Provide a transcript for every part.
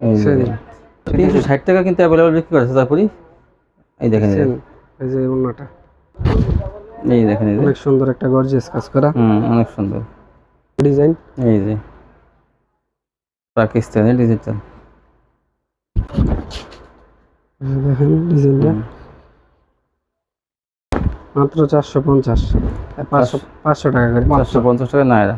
তিনশো ষাট টাকা কিন্তু অ্যাভেলেবল বিক্রি করেছে তারপরে এই দেখেন এই যে। দেখছেন? এই যে ওনাটা এই দেখেন অনেক সুন্দর একটা গর্জিয়াস কাজ করা। হুম অনেক সুন্দর। ডিজাইন এই যে। পাকিস্তানি ডিজিটাল দেখেন ডিজাইনটা মাত্র চারশো পঞ্চাশ। পাঁচশো পাঁচশো। টাকা করে। চারশো পঞ্চাশ টাকা নাইরা।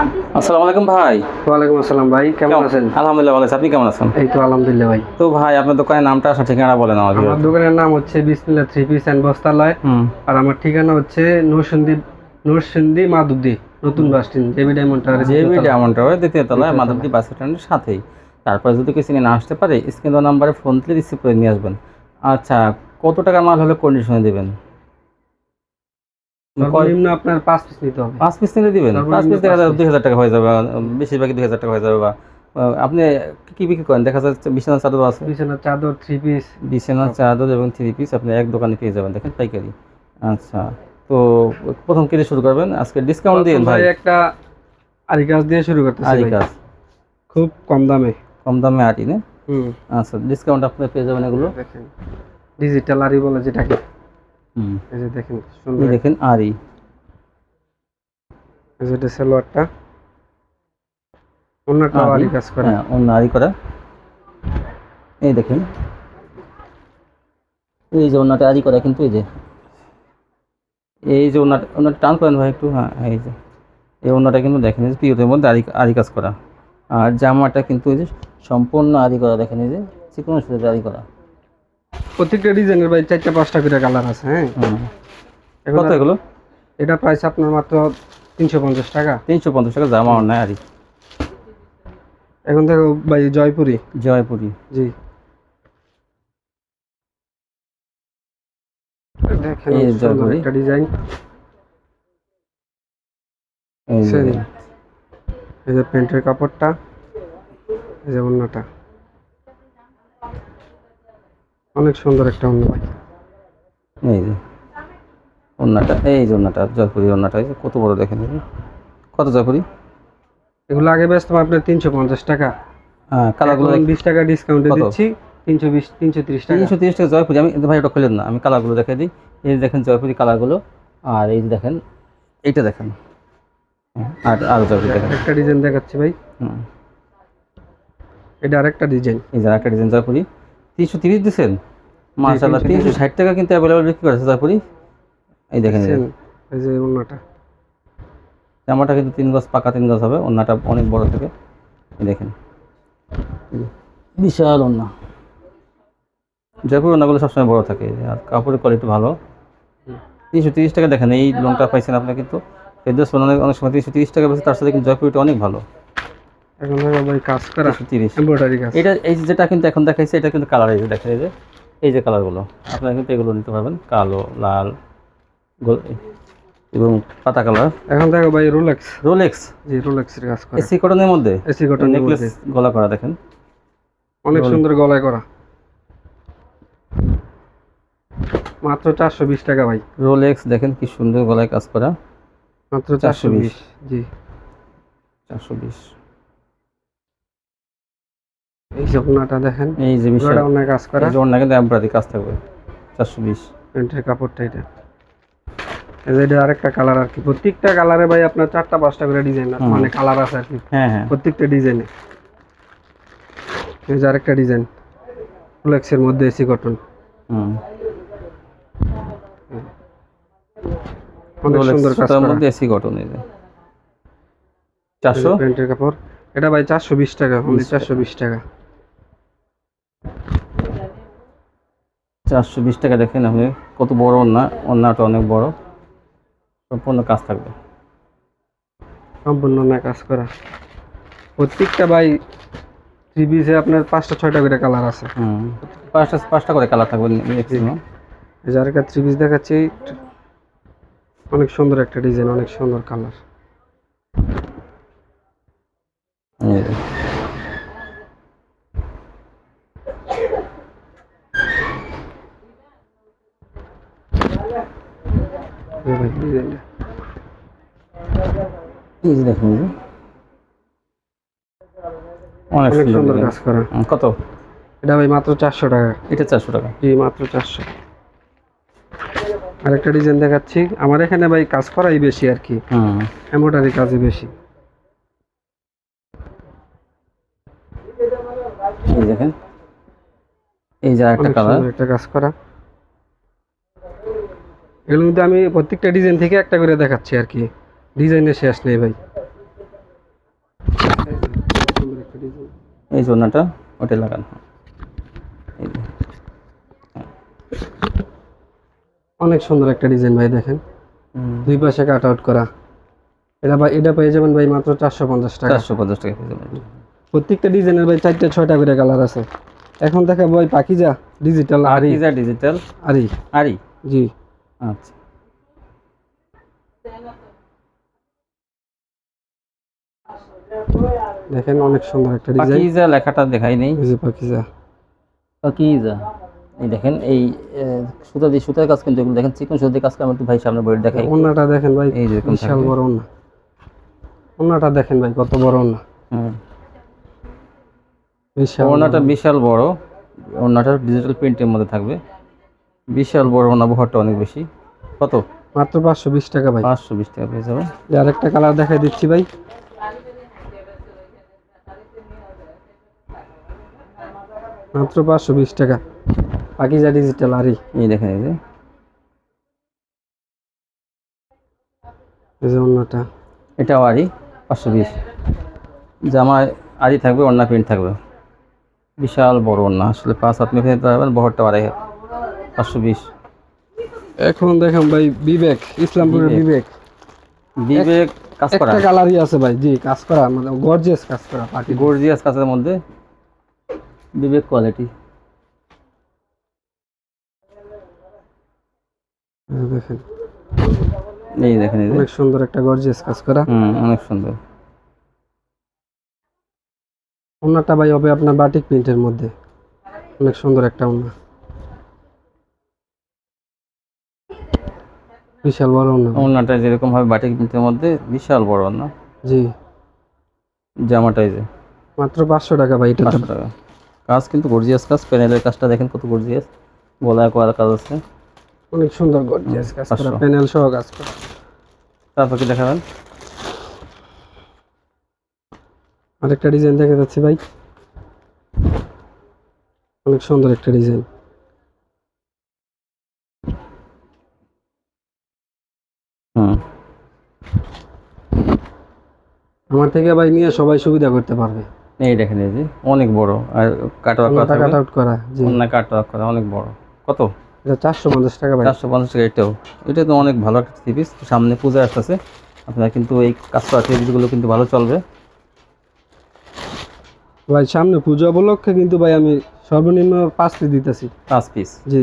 আসসালামু আলাইকুম ভাই। ওয়ালাইকুম আসসালাম ভাই কেমন আছেন? আলহামদুলিল্লাহ ভালো আছি। আপনি কেমন আছেন? এই তো আলহামদুলিল্লাহ ভাই। তো ভাই আপনার দোকানের নামটা ঠিকানা বলেন আমাকে। আমার দোকানের নাম হচ্ছে থ্রি পিস অ্যান্ড বস্তালয়। আর আমার ঠিকানা হচ্ছে নরসিংদী নরসিংদী মাদুদ্দি নতুন bus stand JB diamond tower JB diamond tower দ্বিতীয় তলায় মাধবদী বাস স্ট্যান্ডের সাথেই। তারপরে যদি কিছু না আসতে পারে স্ক্রিন নাম্বারে ফোন দিয়ে রিসিভ করে নিয়ে আসবেন। আচ্ছা কত টাকা মাল হলে কন্ডিশনে দিবেন? সর্বনিম্ন আপনার পাঁচ পিস নিতে হবে। পাঁচ পিস নিলে দিবেন। পাঁচ পিস দেখা পাঁচ দুই হাজার টাকা হয়ে যাবে বেশিরভাগই দুই হাজার টাকা হয়ে যাবে বা আপনি কি বিক্রি করেন? দেখা যাচ্ছে বিছানা চাদর আছে। বিছানার চাদর থ্রি পিস বিছানা চাদর এবং থ্রি পিস আপনি এক দোকানে পেয়ে যাবেন দেখেন পাইকারি। আচ্ছা তো প্রথম কেটে শুরু করবেন। আজকে ডিসকাউন্ট দিন ভাই ভাই। একটা আরি কাজ দিয়ে শুরু করতেছি আরি কাজ খুব কম দামে। কম দামে আটি না? আচ্ছা ডিসকাউন্ট আপনি পেয়ে যাবেন এগুলো। ডিজিটাল আরি বলে যেটাকে। এই যে দেখেন সুন্দর। দেখেন আরি। এই যে এটা সালোয়ারটা। অন্যটা আরি। আরি কাজ করে। হ্যাঁ অন্য আরি করা। এই দেখেন। এই যে অন্যটা আরি করা কিন্তু এই যে। এই যে টান করেন ভাই একটু হ্যাঁ এই যে। এই অন্যটা কিন্তু দেখেন এই যে পিওরের মধ্যে আরি আরি কাজ করা। আর জামাটা কিন্তু এই যে সম্পূর্ণ আরি করা দেখেন এই যে চিকন সুতো আরি করা। প্রত্যেকটা ডিজাইনের ভাই চারটা পাঁচটা করে কালার আছে হ্যাঁ? এখন কত এগুলো? এটা প্রাইস আপনার মাত্র তিনশো পঞ্চাশ টাকা। তিনশো পঞ্চাশ টাকা জামা অন্যায় আরি এখন দেখো ভাই জয়পুরি। জয়পুরি। জি। দেখেন। একটা ডিজাইন। এই যে। এই যে প্যান্টের কাপড়টা এই যে অন্যটা। অনেক সুন্দর একটা অন্য ভাই। এই যে অন্যটা এই যে অন্যটা জয়পুরি অন্যটা এই যে কত বড় দেখেন কত জয়পুরি? এগুলো আগে ব্যস্ত আপনার তিনশো পঞ্চাশ টাকা। হ্যাঁ কালারগুলো বিশ টাকা ডিসকাউন্টে দিচ্ছি তিনশো বিশ তিনশো তিরিশ টাকা। তিনশো তিরিশ টাকা জয়পুরি। আমি ভাই ওটা খুলেন না আমি কালারগুলো দেখাই দিই। এই দেখেন জয়পুরি কালারগুলো আর এই যে দেখেন এইটা দেখেন। আর আরও জয়পুরি দেখেন। একটা ডিজাইন দেখাচ্ছি ভাই। হুম, এটা আরেকটা ডিজাইন এই যে একটা ডিজাইন জয়পুরি। তিনশো তিরিশ দিচ্ছেন মার্শাল্লাহ তিনশো ষাট টাকা কিন্তু অ্যাভেলেবল বিক্রি করেছে জয়পুরি এই দেখেন এই যে। জামাটা কিন্তু তিন গজ পাকা তিন গজ হবে। ওন্নাটা অনেক বড় থেকে। দেখেন। বিশাল ওন্না জয়পুর ওন্নাগুলো সবসময় বড় থাকে। আর কাপড়ের কোয়ালিটি ভালো। তিনশো তিরিশ টাকা দেখেন এই লংটা পাইছেন আপনি কিন্তু। ফেরদোস অনেক অনেক সময় তিনশো তিরিশ টাকা বেশি তার সাথে কিন্তু জয়পুরিটা অনেক ভালো। এখন দেখো ভাই কাজ করা তিনশো তিরিশ। এমব্রয়ডারি কাজ। এটা এই যেটা কিন্তু এখন দেখাইছে এটা কিন্তু কালার এই যে দেখেন এই যে এই যে কালারগুলো আপনারা কিন্তু এগুলো নিতে পারবেন কালো লাল গোল এবং পাতা কালার এখন দেখো ভাই রোলেক্স রোলেক্স জি রোলেক্সের কাজ করা। এসি কটনের মধ্যে? এসি কটন নেকলেস গলা করা দেখেন। অনেক সুন্দর গলায় করা। মাত্র চারশো বিশ টাকা ভাই। রোলেক্স দেখেন কি সুন্দর গলায় কাজ করা। মাত্র চারশো 420 বিশ। জি। চারশো বিশ। এই যে ওনাটা দেখেন এই যে বিশাল। অনেক কাজ করা। এই যে ওর নাকি এমব্রয়ডারি কাজ থাকবে চারশো বিশ। প্যান্টের কাপড়টা এটা। এই যে এটা আরেকটা কালার আর কি। প্রত্যেকটা কালারে ভাই আপনার চারটা পাঁচটা করে ডিজাইন। মানে কালার আছে আর কি। হ্যাঁ হ্যাঁ। প্রত্যেকটা ডিজাইনে এই যে আরেকটা ডিজাইন ফ্লেক্সের মধ্যে এসি কটন হুম। অনেক সুন্দর কাজ করা। মধ্যে এসি কটন এই যে। চারশো? প্যান্টের কাপড়। এটা ভাই চারশো বিশ টাকা only 20 চারশো বিশ টাকা। চারশো বিশ টাকা দেখেন আপনি। কত বড় ওন্না ওন্নাটা অনেক বড়। সম্পূর্ণ কাজ থাকবে। সম্পূর্ণ না কাজ করা। প্রত্যেকটা ভাই থ্রি পিসে আপনার পাঁচটা ছয়টা করে কালার আছে। হুম। পাঁচটা পাঁচটা করে কালার থাকবে ম্যাক্সিমাম এই যে আরেকটা থ্রি পিস দেখাচ্ছি অনেক সুন্দর একটা ডিজাইন অনেক সুন্দর কালার এই যে। ডিজাইনটা এই যে দেখুন অনেক অনেক সুন্দর সুন্দর কাজ করা। কত? এটা ভাই মাত্র চারশো টাকা। এটা চারশো টাকা। জি মাত্র চারশো। আরেকটা ডিজাইন দেখাচ্ছি। আমার এখানে ভাই কাজ করাই বেশি আর কি। এমব্রয়ডারি কাজই বেশি। এই দেখেন। এই যে একটা কালার। একটা কাজ করা। আমি প্রত্যেকটা ডিজাইন থেকে একটা করে দেখাচ্ছি আর কি। ডিজাইনের শেষ নেই ভাই। এই জন্যটা ওটা লাগানো। অনেক সুন্দর একটা ডিজাইন ভাই দেখেন। দুই পাশে কাট আউট করা। এটা ভাই এটা পেয়ে যাবেন ভাই মাত্র চারশো পঞ্চাশ টাকা। চারশো পঞ্চাশ টাকা পেয়ে যাবেন। প্রত্যেকটা ডিজাইনের ভাই চারটে ছয়টা করে কালার আছে। এখন দেখা ভাই পাকিজা ডিজিটাল আরি। পাকিজা ডিজিটাল আরি। আরি? জি। আচ্ছা। দেখেন অনেক সুন্দর একটা ডিজাইন পাকিজা লেখাটা দেখাই নেই। এই যে পাকিজা। পাকিজা। এই দেখেন এই সুতা দিয়ে সুতার কাজ কিন্তু এগুলো। দেখেন চিকন সুতা দিয়ে কাজ করে একটু ভাই সামনে বইটা দেখাই। ওন্নাটা দেখেন ভাই এই যে বিশাল বড় ওন্না। ওন্নাটা দেখেন ভাই কত বড় ওন্না। হুম। বিশাল ওড়নাটা বিশাল বড়। ওড়নাটা ডিজিটাল প্রিন্টের মধ্যে থাকবে। বিশাল বড় ওড়না বহরটা অনেক বেশি। কত? মাত্র পাঁচশো বিশ টাকা ভাই। পাঁচশো বিশ টাকা পেয়ে যাবে আরেকটা কালার দেখাই দিচ্ছি ভাই। মাত্র পাঁচশো বিশ টাকা। পাকিজা ডিজিটাল আরি। এই দেখেন এই যে। এই যে অন্যটা। এটাও আরি পাঁচশো বিশ। জামায় আরি থাকবে ওড়না প্রিন্ট থাকবে। বিশাল বড় ওড়না আসলে পাঁচ হাত মেপে নিতে পারবেন বহরটা আড়াই পাঁচশো বিশ। এখন দেখেন ভাই বিবেক ইসলামপুরের বিবেক। বিবেক। কাজ করা। একটা কালারই আছে ভাই জি কাজ করা মানে গর্জিয়াস কাজ করা পার্টি গর্জিয়াস কাজের মধ্যে। বিবেক কোয়ালিটি। দেখেন। এই দেখেন অনেক সুন্দর একটা গর্জিয়াস কাজ করা। হুম অনেক সুন্দর। ওনাটা ভাই হবে আপনার বাটিক প্রিন্টের মধ্যে। অনেক সুন্দর একটা ওনা বিশাল বড় ওনা ওড়নাটা যেরকম হবে বাটিক প্রিন্টের মধ্যে বিশাল বড় ওড়না জি। জামাটা এই যে। মাত্র পাঁচশো টাকা ভাই এটা পাঁচশো টাকা। কাজ কিন্তু গর্জিয়াস কাজ প্যানেলের কাজটা দেখেন কত গর্জিয়াস গলায় করার কাজ আছে। অনেক সুন্দর গর্জিয়াস কাজ করা প্যানেল সহ কাজ করা। তারপর কি দেখাবেন? আরেকটা ডিজাইন দেখা যাচ্ছে ভাই। অনেক সুন্দর একটা ডিজাইন হুম। আমার থেকে ভাই নিয়ে সবাই সুবিধা করতে পারবে। এই দেখেন এই যে অনেক বড়। আর কাটওয়ার্ক করা কাট আউট করা জি। অন্য কাটওয়ার্ক করা অনেক বড়। কত? এটা চারশো পঞ্চাশ টাকা ভাই। চারশো পঞ্চাশ টাকা এটাও। এটা তো অনেক ভালো একটা থ্রি পিস সামনে পূজা আসতেছে। আপনারা কিন্তু এই কাজ করা থ্রি পিসগুলো কিন্তু ভালো চলবে। ভাই সামনে পুজো উপলক্ষে কিন্তু ভাই আমি সর্বনিম্ন পাঁচ পিস দিতেছি। পাঁচ পিস জি।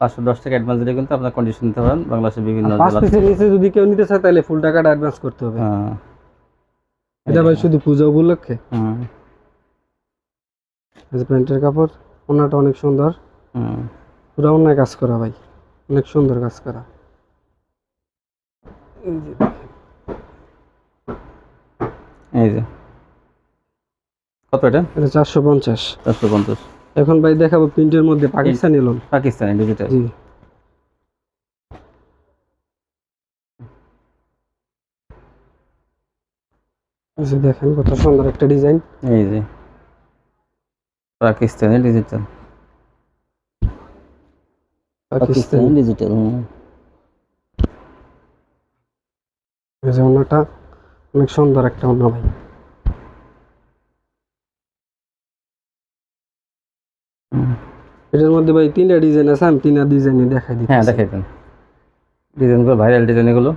পাঁচশো দশ টাকা অ্যাডভান্স দিলে কিন্তু আপনার কন্ডিশন নিতে পারেন। বাংলাদেশের বিভিন্ন পাঁচ পিসের নিচে যদি কেউ নিতে চায় তাহলে ফুল টাকাটা অ্যাডভান্স করতে হবে। হ্যাঁ। এটা ভাই শুধু পূজা উপলক্ষে? হুম এই যে প্যান্টের কাপড় ওনাটা অনেক সুন্দর। পুরো অন্যায় কাজ করা ভাই অনেক সুন্দর কাজ করা। এই যে কত এটা? এটা চারশো পঞ্চাশ। চারশো পঞ্চাশ। এখন ভাই দেখাবো প্রিন্টের মধ্যে পাকিস্তানি লোন পাকিস্তানি ডিজিটাল জি। দেখেন কত সুন্দর একটা ডিজাইন। এই যে। পাকিস্তানি ডিজিটাল পাকিস্তানি ডিজিটাল এই যে ওনাটা অনেক সুন্দর একটা ওনা ভাই। এটার মধ্যে ভাই তিনটা ডিজাইন আছে আমি তিনটা ডিজাইনই দেখাই দিই হ্যাঁ দেখাই দেন। ডিজাইনগুলো ভাইরাল ডিজাইন এগুলো।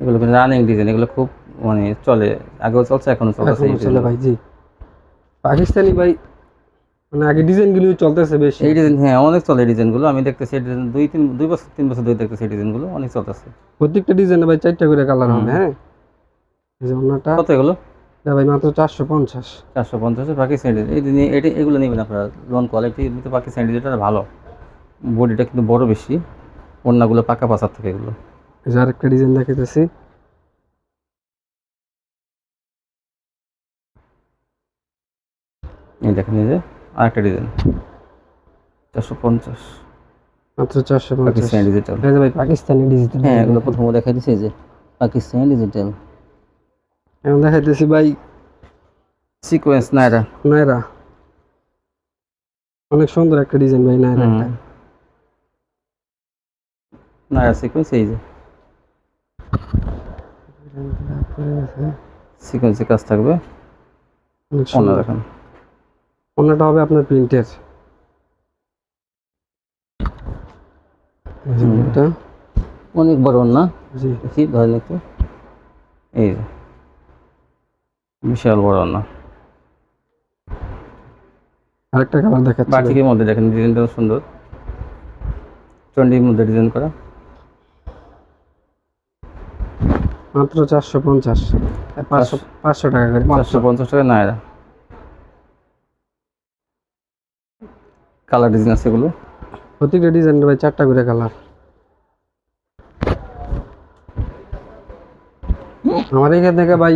এগুলো কিন্তু রানিং ডিজাইন এগুলো খুব মানে চলে আগেও চলছে এখনও চলছে চলে ভাই জি। পাকিস্তানি ভাই মানে আগে ডিজাইনগুলো চলতেছে বেশি। এই ডিজাইন হ্যাঁ অনেক চলে এই ডিজাইনগুলো। আমি দেখতেছি এই ডিজাইন দুই তিন দুই বছর তিন বছর ধরে দেখতেছি এই ডিজাইনগুলো অনেক চলতেছে। প্রত্যেকটা ডিজাইনে ভাই চারটা করে কালার হবে হ্যাঁ? ওনাটা কত এগুলো? এটা ভাই মাত্র চারশো পঞ্চাশ। চারশো পঞ্চাশে পাকিস্তানি ডিজাইন। এই দিনে এটি এগুলো নেবেন আপনারা লোন কোয়ালিটি এমনিতে পাকিস্তানি ডিজাইনটা ভালো। বডিটা কিন্তু বড় বেশি অন্যগুলো পাকা পাচার থেকে এগুলো। যে আরেকটা ডিজাইন দেখাইতেছি। এই দেখেন এই যে। আরেকটা ডিজাইন। চারশো পঞ্চাশ। মাত্র চারশো পাকিস্তানি ডিজিটাল ভাই পাকিস্তানি ডিজিটাল হ্যাঁ এগুলো প্রথমে দেখা যে পাকিস্তানি ডিজিটাল এখন দেখাইতেছি ভাই সিকোয়েন্স নাইরা নায়রা অনেক সুন্দর একটা ডিজাইন ভাই। নাইরা সিকোয়েন্স এই যে। কাজ থাকবে। অন্য দেখেন অন্যটা হবে আপনার প্রিন্টের অনেক বড় না? জি। দেখি ধরেন একটু এই বিশাল বড় না? আরেকটা কালার দেখাচ্ছি। বাটিকের মধ্যে দেখেন ডিজাইনটা সুন্দর। চন্ডির মধ্যে ডিজাইন করা। মাত্র চারশো পঞ্চাশ। পাঁচশো পাঁচশো টাকা করে চারশো পঞ্চাশ টাকা নাইরা। কালার ডিজাইন আছে এগুলো? প্রত্যেকটা ডিজাইন ভাই চারটা করে কালার। আমার এখান থেকে ভাই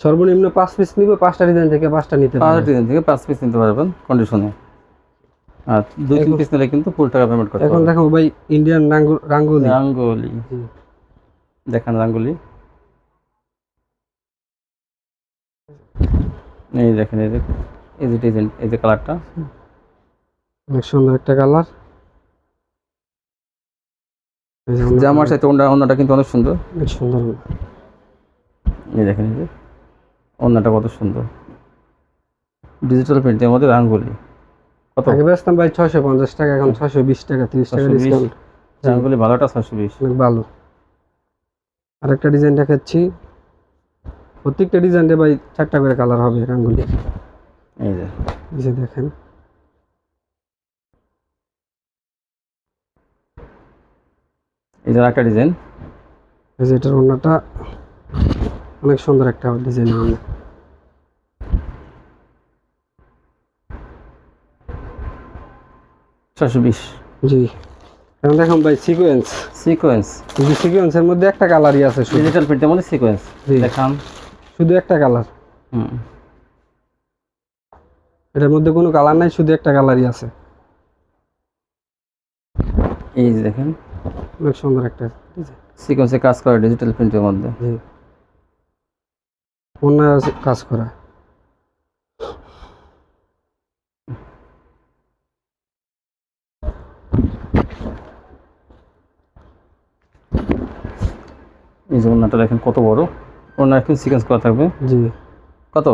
সর্বনিম্ন পাঁচ পিস নিবে পাঁচটা ডিজাইন থেকে পাঁচটা নিতে পাঁচ পারবে ডিজাইন থেকে পাঁচ পিস নিতে পারবেন কন্ডিশনে আর দুই তিন পিস নিলে কিন্তু ফুল টাকা পেমেন্ট করতে এখন দেখো ভাই ইন্ডিয়ান রাঙ্গু- রাঙ্গুলি। রাঙ্গোলি। দেখান রাঙ্গুলি। এই দেখেন এই যে এই যে ডিজাইন এই যে কালারটা অনেক সুন্দর একটা কালার। জামার সাথে অন্য অন্যটা কিন্তু অনেক সুন্দর। অনেক সুন্দর। এই দেখেন যে অন্যটা কত সুন্দর। ডিজিটাল প্রিন্টের মধ্যে রাঙ্গুলি। কত? আগে বেচতাম ভাই ছয়শো পঞ্চাশ টাকা এখন ছয়শো বিশ টাকা তিরিশ টাকা 620 ডিসকাউন্ট রাঙ্গুলি ভালোটা ছশো বিশ। অনেক ভালো। আরেকটা ডিজাইন দেখাচ্ছি। প্রত্যেকটা ডিজাইনে ভাই চারটা করে কালার হবে রাঙ্গুলি। এই যে। এই যে দেখেন। যে একটা ডিজাইন এই যে এটার ওড়নাটা অনেক সুন্দর একটা ডিজাইন ওড়না ছশো বিশ। জি। এখন দেখুন ভাই সিকোয়েন্স সিকোয়েন্স সিকোয়েন্সের মধ্যে একটা কালারই আছে শুধু। ডিজিটাল প্রিন্টের মধ্যে সিকোয়েন্স। দেখান। শুধু একটা কালার হুম। এটার মধ্যে কোনো কালার নাই শুধু একটা কালারই আছে। এই দেখেন। অনেক সুন্দর একটা সিকোয়েন্সে কাজ করা ডিজিটাল প্রিন্টের মধ্যে। জি। অন্য কাজ করা। এই যে ওনাটা দেখেন কত বড়। ওনার কিন্তু সিকোয়েন্স করা থাকবে। জি। কত?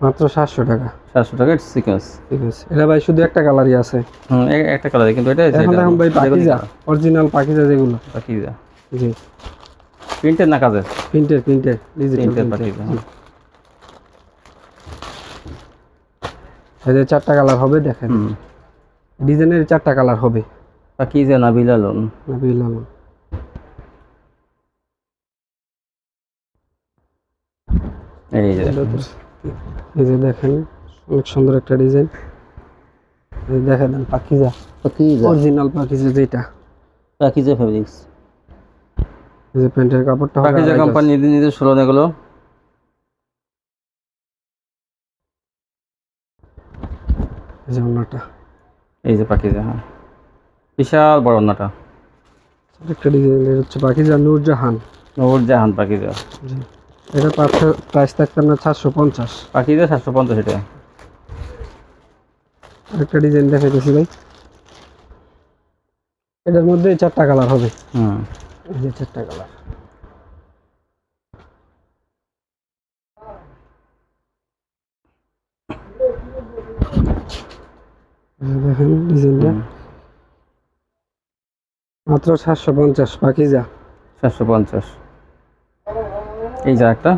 মাত্র সাতশো টাকা। সাতশো টাকার সিকোয়েন্স আছে। এটা ভাই শুধু একটা কালারই আছে। হুম একটা কালার কিন্তু এটা এখন দেখুন ভাই পাকিজা অরিজিনাল পাকিজা যেগুলো। পাকিজা। জি। প্রিন্টের না কাজের? প্রিন্টের প্রিন্টের ডিজিটাল প্রিন্টের পাকিজা। এদের চারটা কালার হবে দেখেন। ডিজাইনের চারটা কালার হবে। পাকিজা না বিলালন নাবিল আলম। এই যে এই যে দেখেন অনেক সুন্দর একটা ডিজাইন। দেখা দেন পাখিজা পাকিজা। অরিজিনাল পাখিজা যেটা। পাকিজা ফেব্রিক্স এই যে প্যান্টের কাপড়টা আড়াই কোম্পানি নিজে ষোলো এগুলো। এই যে অন্যটা। এই যে পাকিজা হ্যাঁ। বিশাল বড় ওনাটা একটা ডিজাইন হচ্ছে পাখিজা নূরজাহান। নূরজাহান পাকিজা। জি। এটা প্রাইস থাকবে আপনার চারশো পঞ্চাশ। পাকিজা সাতশো পঞ্চাশ এটা। একটা ডিজাইন দেখাইতেছি ভাই। এটার মধ্যে চারটা কালার হবে। হুম। এই চারটা কালার দেখেন ডিজাইনটা। মাত্র সাতশো পঞ্চাশ পাকিজা সাতশো পঞ্চাশ। এই যে একটা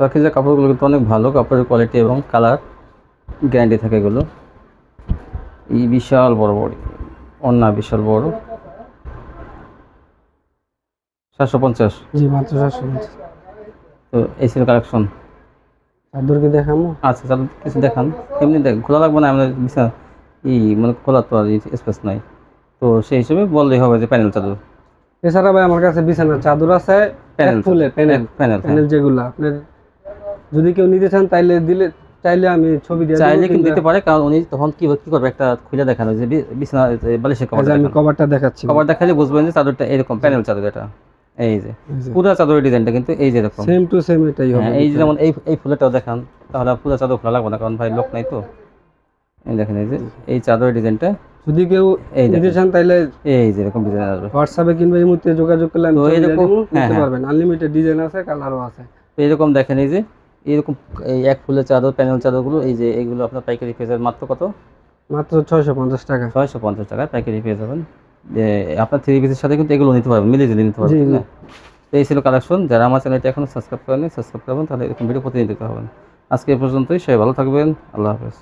বাকি যে কাপড়গুলো কিন্তু অনেক ভালো কাপড়ের কোয়ালিটি এবং কালার গ্যারান্টি থাকে এগুলো। এই বিশাল বড় বড় অন্যা বিশাল বড়। সাতশো পঞ্চাশ। জি মাত্র সাতশো পঞ্চাশ। তো এই ছিল কালেকশন চাদরকে দেখামো? আচ্ছা তাহলে কিছু দেখান। এমনি দেখ খোলা লাগবে না আমাদের বিছানা ই মানে খোলা তো আর স্পেস নাই। তো সেই হিসেবে বললেই হবে যে প্যানেল চাদর। এছাড়া ভাই আমার কাছে বিছানার চাদর আছে Panel ফুলে প্যানেল প্যানেল যেগুলো আপনার যদি কেউ নিতে চান তাইলে দিলে চাইলে আমি ছবি দিয়ে চাইলে কিন্তু দিতে পারে কারণ উনি তখন কি কি করবে একটা খুলে দেখানো যে বিছানা বালিশের কভার আমি কভারটা দেখাচ্ছি। কভার দেখালে বুঝবেন যে চাদরটা এরকম প্যানেল চাদর এটা। এই যে পুরো চাদরের ডিজাইনটা কিন্তু এই যে এরকম। সেম টু সেম এটাই হবে হ্যাঁ এই যেমন এই এই ফুলেরটাও দেখান তাহলে পুরো চাদর খোলা লাগবে না কারণ ভাই লোক নাই তো। এই দেখেন এই যে এই চাদরের ডিজাইনটা। যদি কেউ এই নিতে চান তাহলে এই যে এরকম ডিজাইন আসবে। হোয়াটসঅ্যাপে কিংবা এই মুহূর্তে যোগাযোগ করলে আমি এরকম- হ্যাঁ, নিতে হ্যাঁ। পারবেন আনলিমিটেড ডিজাইন আছে কালারও আছে। তো এরকম দেখেন এই যে এরকম এই এক ফুলের চাদর প্যানেল চাদরগুলো এই যে এগুলো আপনার পাইকারি মাত্র কত? মাত্র ছয়শো পঞ্চাশ টাকা। ছয়শো পঞ্চাশ টাকায় পাইকারি পেয়ে যাবেন। আপনার থ্রি পিসের সাথে কিন্তু এগুলো নিতে পারবেন মিলিয়ে নিতে পারবেন এই ছিল কালেকশন যারা আমার চ্যানেলটি এখনও সাবস্ক্রাইব করেনি সাবস্ক্রাইব করবেন তাহলে এরকম ভিডিও প্রতিদিন দিতে হবেন আজকে এ পর্যন্তই সবাই ভালো থাকবেন আল্লাহ হাফেজ।